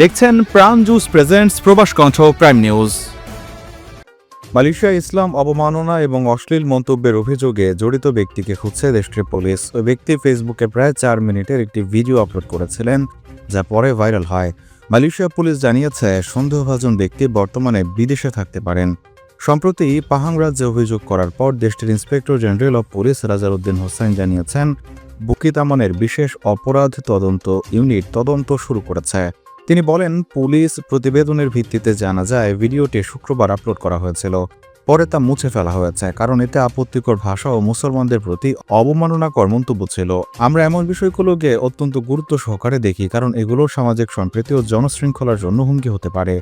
দেখছেন প্রাণ juice presents প্রবাস কণ্ঠ প্রাইম নিউজ মালয়েশিয়া ইসলাম অবমাননা এবং অশ্লীল মন্তব্যের অভিযোগে জড়িত ব্যক্তিকে খুঁজছে দেশটির পুলিশ। ওই ব্যক্তি ফেসবুকে প্রায় চার মিনিটের একটি ভিডিও আপলোড করেছিলেন, যা পরে ভাইরাল হয়। মালয়েশিয়া পুলিশ জানিয়েছে, সন্দেহভাজন ব্যক্তি বর্তমানে বিদেশে থাকতে পারেন। সম্প্রতি পাহাং রাজ্যে অভিযোগ করার পর দেশটির inspector general of police Razarudin Husain জানিয়েছেন, বুকিতামনের বিশেষ অপরাধ তদন্ত ইউনিট তদন্ত শুরু করেছে। তিনি বলেন, পুলিশ প্রতিবেদনের ভিত্তিতে জানা যায়, ভিডিওটি শুক্রবার আপলোড করা হয়েছিল। পরে তা মুছে ফেলা হয়েছে, কারণ এতে আপত্তিকর ভাষা ও মুসলমানদের প্রতি অবমাননাকর মন্তব্য ছিল। আমরা এমন বিষয়গুলোকে অত্যন্ত গুরুত্ব সহকারে দেখি, কারণ এগুলো সামাজিক সম্প্রীতি ও জনশৃঙ্খলার জন্য হুমকি হতে পারে।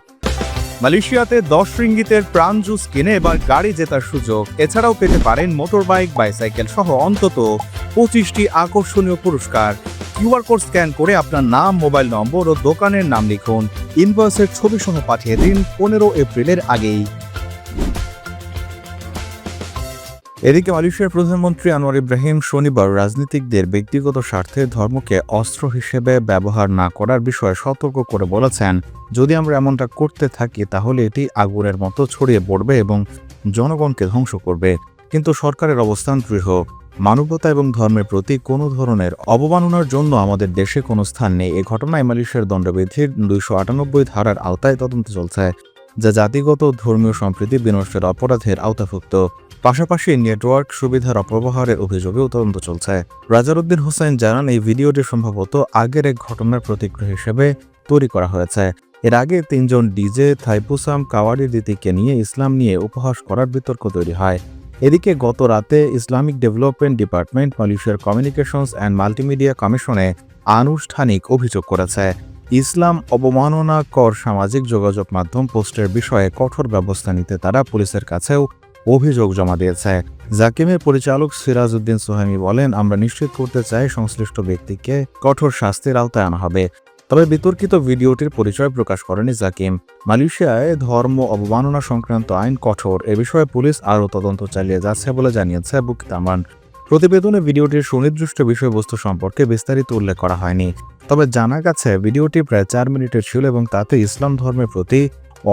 মালয়েশিয়াতে দশ রিঙ্গিতের প্রাণ জুস কিনে এবার গাড়ি জেতার সুযোগ। এছাড়াও পেতে পারেন মোটর বাইক বাইসাইকেল সহ অন্তত পঁচিশটি আকর্ষণীয় পুরস্কার। কিউআর কোড স্ক্যান করে আপনার নাম, মোবাইল নম্বর ও দোকানের নাম লিখুন। ইনভয়েসের ছবি সহ পাঠিয়ে দিন পনেরো এপ্রিলের আগেই। এদিকে মালয়েশিয়ার প্রধানমন্ত্রী আনোয়ার ইব্রাহিম শনিবার রাজনীতিকদের ব্যক্তিগত স্বার্থে ধর্মকে অস্ত্র হিসেবে ব্যবহার না করার বিষয়ে সতর্ক করে বলেছেন। যদি আমরা এমনটা করতে থাকি, তাহলে এটি আগুনের মতো ছড়িয়ে পড়বে এবং জনগণকে ধ্বংস করবে। কিন্তু সরকারের অবস্থান দৃঢ়। মানবতা এবং ধর্মের প্রতি কোনো ধরনের অবমাননার জন্য আমাদের দেশে কোনো স্থান নেই। এ ঘটনায় মালয়েশিয়ার দণ্ডবিধির দুইশো আটানব্বই ধারার আওতায় তদন্ত চলছে, যা জাতিগত ধর্মীয় সম্প্রীতি বিনষ্টের অপরাধের আওতাভুক্ত। পাশাপাশি নেটওয়ার্ক সুবিধার অপব্যবহারের অভিযোগেও তদন্ত চলছে। রাজারউদ্দিন হোসেন জানান, এই ভিডিওটি সম্ভবত আগের এক ঘটনার প্রতিক্রিয়া হিসেবে তৈরি করা হয়েছে। এর আগে তিনজন ডিজে, থাইপুসাম, কাওয়ারি রীতিকে নিয়ে ইসলাম নিয়ে উপহাস করার বিতর্ক তৈরি হয়। এদিকে গত রাতে ইসলামিক ডেভেলপমেন্ট ডিপার্টমেন্ট, মালয়েশিয়ার কমিউনিকেশনস অ্যান্ড মাল্টিমিডিয়া কমিশনে আনুষ্ঠানিক অভিযোগ করেছে। ইসলাম অবমাননাকর সামাজিক যোগাযোগ মাধ্যম পোস্টের বিষয়ে কঠোর ব্যবস্থা নিতে তারা পুলিশের কাছেও অভিযোগ জমা দিয়েছে। জাকিমের পরিচালক সিরাজউদ্দিন সোহামি বলেন, আমরা নিশ্চিত করতে চাই সংশ্লিষ্ট ব্যক্তিকে কঠোর শাস্তির আওতায় আনা হবে। তবে বিতর্কিত ভিডিওটির পরিচয় প্রকাশ করেনি জাকিম। মালয়েশিয়ায় ধর্ম অবমাননা সংক্রান্ত আইন কঠোর, এ বিষয়ে পুলিশ আরও তদন্ত চালিয়ে যাচ্ছে বলে জানিয়েছে বুকিতামান প্রতিবেদনে ভিডিওটির সুনির্দিষ্ট বিষয়বস্তু সম্পর্কে বিস্তারিত উল্লেখ করা হয়নি। তবে জানা গেছে, ভিডিওটি প্রায় চার মিনিটের ছিল এবং তাতে ইসলাম ধর্মের প্রতি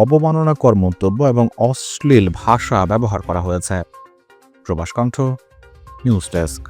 অবমাননাকর মন্তব্য এবং অশ্লীল ভাষা ব্যবহার করা হয়েছে। প্রবাস কণ্ঠ, নিউজ ডেস্ক।